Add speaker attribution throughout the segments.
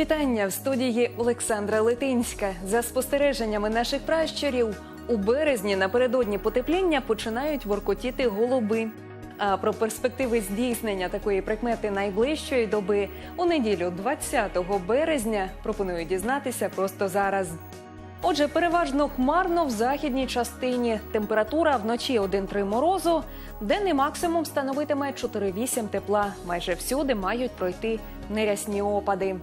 Speaker 1: Вітання в студії Олександра Литинська. За спостереженнями наших пращурів, у березні напередодні потепління починають воркотіти голуби. А про перспективи здійснення такої прикмети найближчої доби у неділю 20 березня пропоную дізнатися просто зараз. Отже, переважно хмарно в західній частині. Температура вночі 1-3 морозу, денний максимум становитиме 4-8 тепла. Майже всюди мають пройти нерясні опади.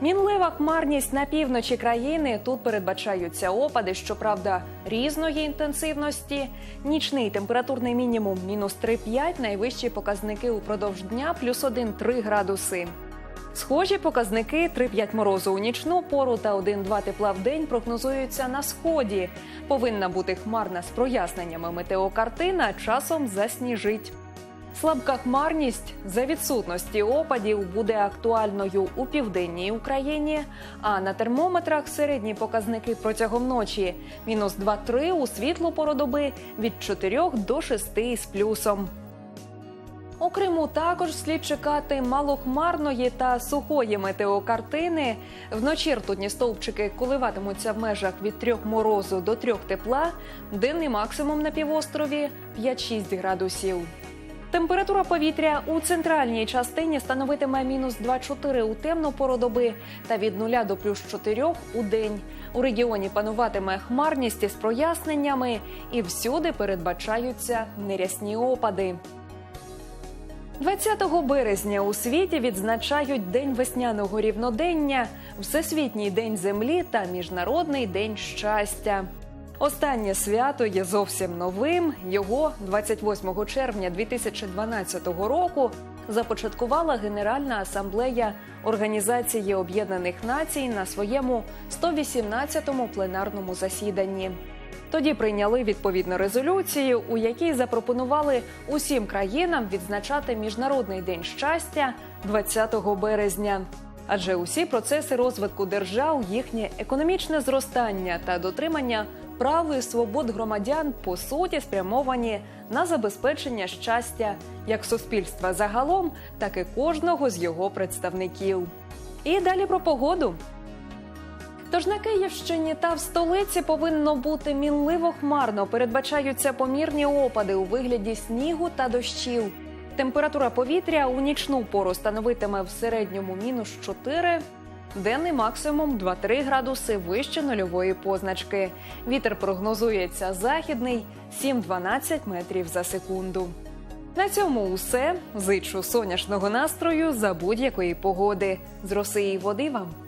Speaker 1: Мінлива хмарність на півночі країни. Тут передбачаються опади, щоправда, різної інтенсивності. Нічний температурний мінімум мінус 3,5, найвищі показники упродовж дня плюс 1,3 градуси. Схожі показники 3-5 морозу у нічну пору та 1-2 тепла в день прогнозуються на сході. Повинна бути хмарна з проясненнями метеокартина, часом засніжить. Слабка хмарність за відсутності опадів буде актуальною у південній Україні. А на термометрах середні показники протягом ночі мінус 2-3 у світлу пору доби від 4 до 6 із плюсом. У Криму також слід чекати малохмарної та сухої метеокартини. Вночі ртутні стовпчики коливатимуться в межах від 3 морозу до 3 тепла. Денний максимум на півострові 5-6 градусів. Температура повітря у центральній частині становитиме мінус 2,4 у темну пору доби та від 0 до плюс 4 у день. У регіоні пануватиме хмарність із проясненнями, і всюди передбачаються нерясні опади. 20 березня у світі відзначають День весняного рівнодення, Всесвітній день землі та Міжнародний день щастя. Останнє свято є зовсім новим. Його 28 червня 2012 року започаткувала Генеральна асамблея Організації Об'єднаних Націй на своєму 118-му пленарному засіданні. Тоді прийняли відповідну резолюцію, у якій запропонували усім країнам відзначати Міжнародний день щастя 20 березня. Адже усі процеси розвитку держав, їхнє економічне зростання та дотримання прав і свобод громадян по суті спрямовані на забезпечення щастя як суспільства загалом, так і кожного з його представників. І далі про погоду. Тож на Київщині та в столиці повинно бути мінливо хмарно. Передбачаються помірні опади у вигляді снігу та дощів. Температура повітря у нічну пору становитиме в середньому мінус 4, денний максимум 2-3 градуси вище нульової позначки. Вітер прогнозується західний 7-12 метрів за секунду. На цьому усе. Зичу сонячного настрою за будь-якої погоди. З роси і води вам.